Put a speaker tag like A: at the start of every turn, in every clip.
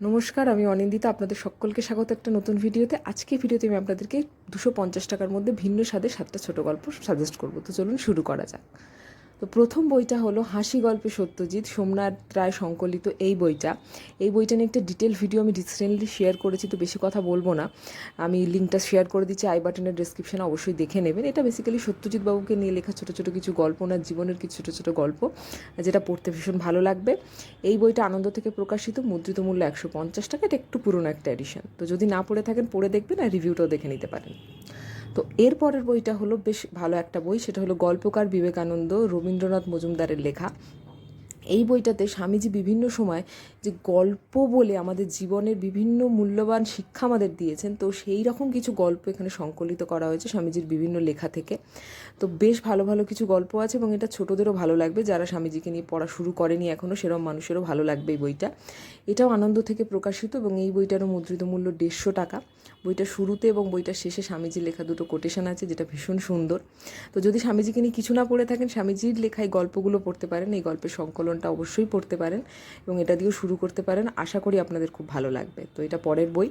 A: নমস্কার, আমি অনিন্দিতা, আপনাদের সকলকে স্বাগত একটা নতুন ভিডিওতে। আজকে ভিডিওতে আমি আপনাদেরকে দুশো পঞ্চাশ টাকার মধ্যে ভিন্ন স্বাদে সাতটা ছোট গল্প সাজেস্ট করব। তো চলুন শুরু করা যাক। তো প্রথম বইটা হলো হাসি গল্পে সত্যজিৎ, সোমনাথ রায় সংকলিত এই বইটা। এই বইটা নিয়ে একটা ডিটেল ভিডিও আমি রিসেন্টলি শেয়ার করেছি, তো বেশি কথা বলব না। আমি লিঙ্কটা শেয়ার করে দিচ্ছি, আই বাটনের ডিসক্রিপশনে অবশ্যই দেখে নেবেন। এটা বেসিক্যালি সত্যজিৎ বাবুকে নিয়ে লেখা ছোটো ছোটো কিছু গল্প, ওনার জীবনের কিছু ছোটো ছোটো গল্প, যেটা পড়তে ভীষণ ভালো লাগবে। এই বইটা আনন্দ থেকে প্রকাশিত, মুদ্রিত মূল্য একশো পঞ্চাশ টাকা, এটা একটু পুরনো একটা এডিশন তো যদি না পড়ে থাকেন, পড়ে দেখবেন আর রিভিউটাও দেখে নিতে পারেন। তো এরপরের বইটা হলো বেশ ভালো একটা বই, সেটা হলো গল্পকার বিবেকানন্দ রবীন্দ্রনাথ মজুমদারের লেখা। এই বইটাতে স্বামীজি বিভিন্ন সময় যে গল্প বলে আমাদের জীবনের বিভিন্ন মূল্যবান শিক্ষা আমাদের দিয়েছেন, তো সেই রকম কিছু গল্প এখানে সংকলিত করা হয়েছে স্বামীজির বিভিন্ন লেখা থেকে। তো বেশ ভালো ভালো কিছু গল্প আছে এবং এটা ছোটোদেরও ভালো লাগবে, যারা স্বামীজিকে নিয়ে পড়া শুরু করেনি এখনও সেরকম মানুষেরও ভালো লাগবে এই বইটা। এটাও আনন্দ থেকে প্রকাশিত এবং এই বইটারও মুদ্রিত মূল্য দেড়শো টাকা। বইটা শুরুতে এবং বইটার শেষে স্বামীজির লেখা দুটো কোটেশন আছে, যেটা ভীষণ সুন্দর। তো যদি স্বামীজিকে নিয়ে কিছু না পড়ে থাকেন, স্বামীজির লেখা এই গল্পগুলো পড়তে পারেন, এই গল্পের সংকলনটা অবশ্যই পড়তে পারেন এবং এটা দিয়েও শুরু করতে পারেন, আশা করি আপনাদের খুব ভালো লাগবে। তো এটা পরের বই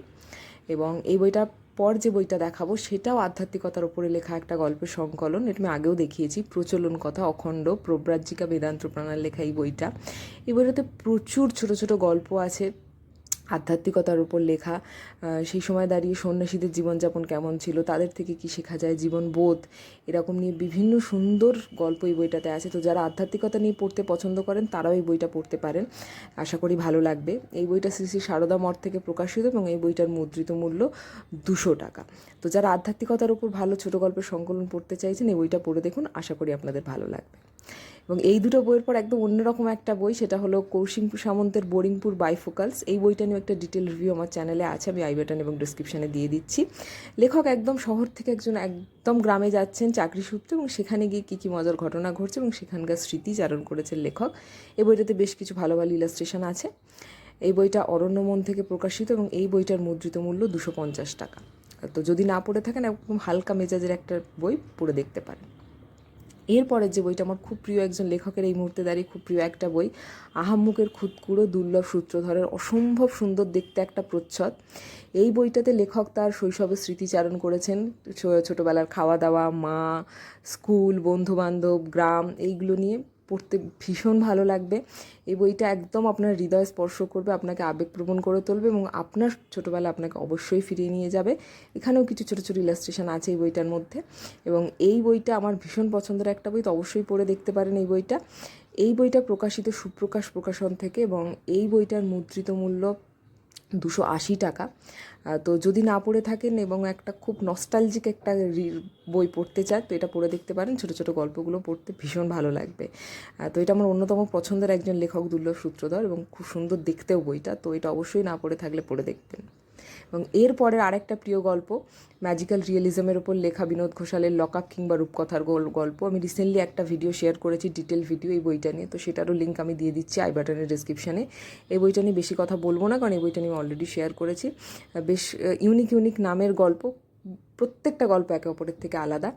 A: এবং এই বইটা পর যে বইটা দেখাবো সেটাও আধ্যাত্মিকতার উপরে লেখা একটা গল্পের সংকলন। এটা আমি আগেও দেখিয়েছি, প্রচলন কথা, অখণ্ড প্রব্রাজিকা বেদান্ত প্রাণার লেখা এই বইটা। এই বইটাতে প্রচুর ছোট ছোট গল্প আছে আধ্যাত্মিকতার উপর লেখা সেই সময় দাঁড়িয়ে সন্ন্যাসীদের জীবনযাপন কেমন ছিল, তাদের থেকে কি শেখা যায়? জীবন বোধ এরকম নিয়ে বিভিন্ন সুন্দর গল্প এই বইটাতে আছে। তো যারা আধ্যাত্মিকতা নিয়ে পড়তে পছন্দ করেন, তারাও এই বইটা পড়তে পারেন। আশা করি ভালো লাগবে। এই বইটা শ্রী শ্রী সারদা মঠ থেকে প্রকাশিত এবং এই বইটার মুদ্রিত মূল্য দুশো টাকা। তো যারা আধ্যাত্মিকতার উপর ভালো ছোটো গল্পের সংকলন পড়তে চাইছেন, এই বইটা পড়ে দেখুন। আশা করি আপনাদের ভালো লাগবে। এবং এই দুটো বইয়ের পর একদম অন্যরকম একটা বই, সেটা হলো কৌশিক সামন্তের বোরিংপুর বাইফোকালস এই বইটা নিয়ে একটা ডিটেল রিভিউ আমার চ্যানেলে আছে, আমি আই বাটন এবং ডিসক্রিপশানে দিয়ে দিচ্ছি। লেখক একদম শহর থেকে একজন একদম গ্রামে যাচ্ছেন চাকরি সূত্রে এবং সেখানে গিয়ে কী কী মজার ঘটনা ঘটছে এবং সেখানকার স্মৃতি চারণ করেছেন লেখক। এই বইটাতে বেশ কিছু ভালো ভালো ইলাস্ট্রেশন আছে। এই বইটা অরণ্য মন থেকে প্রকাশিত এবং এই বইটার মুদ্রিত মূল্য দুশো পঞ্চাশ টাকা। তো যদি না পড়ে থাকেন, একদম হালকা মেজাজের একটা বই পড়ে দেখতে পারেন। এরপরের যে বইটা আমার খুব প্রিয় একজন লেখকের এই মুহূর্তে দাঁড়িয়ে খুব প্রিয় একটা বই আহাম্মুকের খুদকুড়ো দুর্লভ সূত্রধরের অসম্ভব সুন্দর দেখতে একটা প্রচ্ছদ। এই বইটাতে লেখক তার শৈশবের স্মৃতিচারণ করেছেন ছোটোবেলার খাওয়া দাওয়া, মা, স্কুল, বন্ধুবান্ধব, গ্রাম, এইগুলো নিয়ে। পড়তে ভীষণ ভালো লাগবে। এই বইটা একদম আপনার হৃদয় স্পর্শ করবে, আপনাকে আবেগপ্রবণ করে তুলবে এবং আপনার ছোটোবেলা আপনাকে অবশ্যই ফিরিয়ে নিয়ে যাবে। এখানেও কিছু ছোটো ছোটো ইলাস্ট্রেশন আছে এই বইটার মধ্যে এবং এই বইটা আমার ভীষণ পছন্দের একটা বই, তো অবশ্যই পড়ে দেখতে পারেন এই বইটা। এই বইটা প্রকাশিত সুপ্রকাশ প্রকাশন থেকে এবং এই বইটার মুদ্রিত মূল্য দুশো আশি টাকা। তো যদি না পড়ে থাকেন এবং একটা খুব নস্টালজিক একটা বই পড়তে চান, তো এটা পড়ে দেখতে পারেন। ছোটো ছোটো গল্পগুলো পড়তে ভীষণ ভালো লাগবে। তো এটা আমার অন্যতম পছন্দের একজন লেখক দুর্লভ সূত্রধর এবং খুব সুন্দর দেখতেও বইটা, তো এটা অবশ্যই না পড়ে থাকলে পড়ে দেখবেন। এবং এরপরের আরেকটা প্রিয় গল্প ম্যাজিক্যাল রিয়েলিজমের ওপর লেখা বিনোদ ঘোষালের লকআপ কিংবা রূপকথার গল্প। আমি রিসেন্টলি একটা ভিডিও শেয়ার করেছি ডিটেল ভিডিও এই বইটা নিয়ে। তো সেটারও লিঙ্ক আমি দিয়ে দিচ্ছি আই বাটনের ডিসক্রিপশানে এই বইটা নিয়ে বেশি কথা বলব না, কারণ এই বইটা নিয়ে আমি অলরেডি শেয়ার করেছি। বেশ ইউনিক ইউনিক নামের গল্প, প্রত্যেকটা গল্প একে অপরের থেকে আলাদা।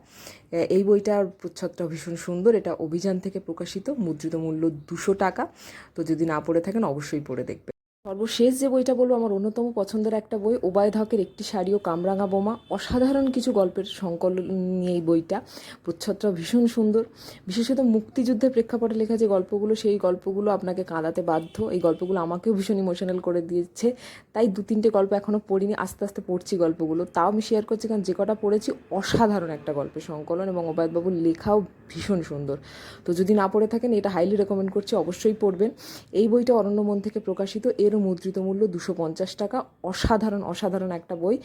A: এই বইটার প্রচ্ছদটা ভীষণ সুন্দর। এটা অভিযান থেকে প্রকাশিত, মুদ্রিত মূল্য দুশো টাকা। তো যদি না পড়ে থাকেন, অবশ্যই পড়ে দেখবে সর্বশেষ যে বইটা বলব, আমার অন্যতম পছন্দের একটা বই, ওবায়দ হকের একটি শাড়ি ও কামরাঙা বোমা। অসাধারণ কিছু গল্পের সংকলন নিয়ে এই বইটা। প্রচ্ছদটা ভীষণ সুন্দর। বিশেষত মুক্তিযুদ্ধের প্রেক্ষাপটে লেখা যে গল্পগুলো, সেই গল্পগুলো আপনাকে কাঁদাতে বাধ্য। এই গল্পগুলো আমাকেও ভীষণ ইমোশনাল করে দিয়েছে। তাই দু তিনটে গল্প এখনও পড়িনি, আস্তে আস্তে পড়ছি গল্পগুলো। তাও আমি শেয়ার করছি কারণ যে কটা পড়েছি, অসাধারণ একটা গল্পের সংকলন এবং ওবায়দবাবুর লেখাও ভীষণ সুন্দর। তো যদি না পড়ে থাকেন, এটা হাইলি রেকমেন্ড করছি, অবশ্যই পড়বেন। এই বইটা অরণ্য মন থেকে প্রকাশিত। এরও মুদ্রিত মূল্য দুশো পঞ্চাশ টাকা। অসাধারণ অসাধারণ একটা বই।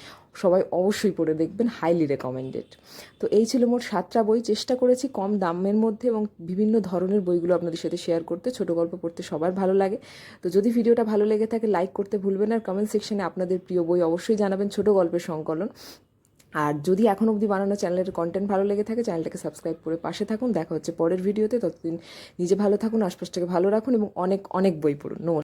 A: সবাই অবশ্যই পড়ে দেখবেন হাইলি রেকমেন্ডেড তো এই ছিল মোট সাতটা বই। চেষ্টা করেছি কম দামের মধ্যে এবং বিভিন্ন ধরনের বইগুলো আপনাদের সাথে শেয়ার করতে। ছোট গল্প পড়তে সবার ভালো লাগে। তো যদি ভিডিওটা ভালো লেগে থাকে লাইক করতে ভুলবেন আর কমেন্ট সেকশনে আপনাদের প্রিয় বই অবশ্যই জানাবেন ছোট গল্পের সংকলন। আর যদি এখন অবধি বানানো চ্যানেলের কন্টেন্ট ভালো লেগে থাকে চ্যানেলটাকে সাবস্ক্রাইব করে পাশে থাকুন। দেখা হচ্ছে পরের ভিডিওতে। ততদিন নিজে ভালো থাকুন, আশপাশটাকে ভালো রাখুন এবং অনেক অনেক বই পড়ুন। নমস্কার।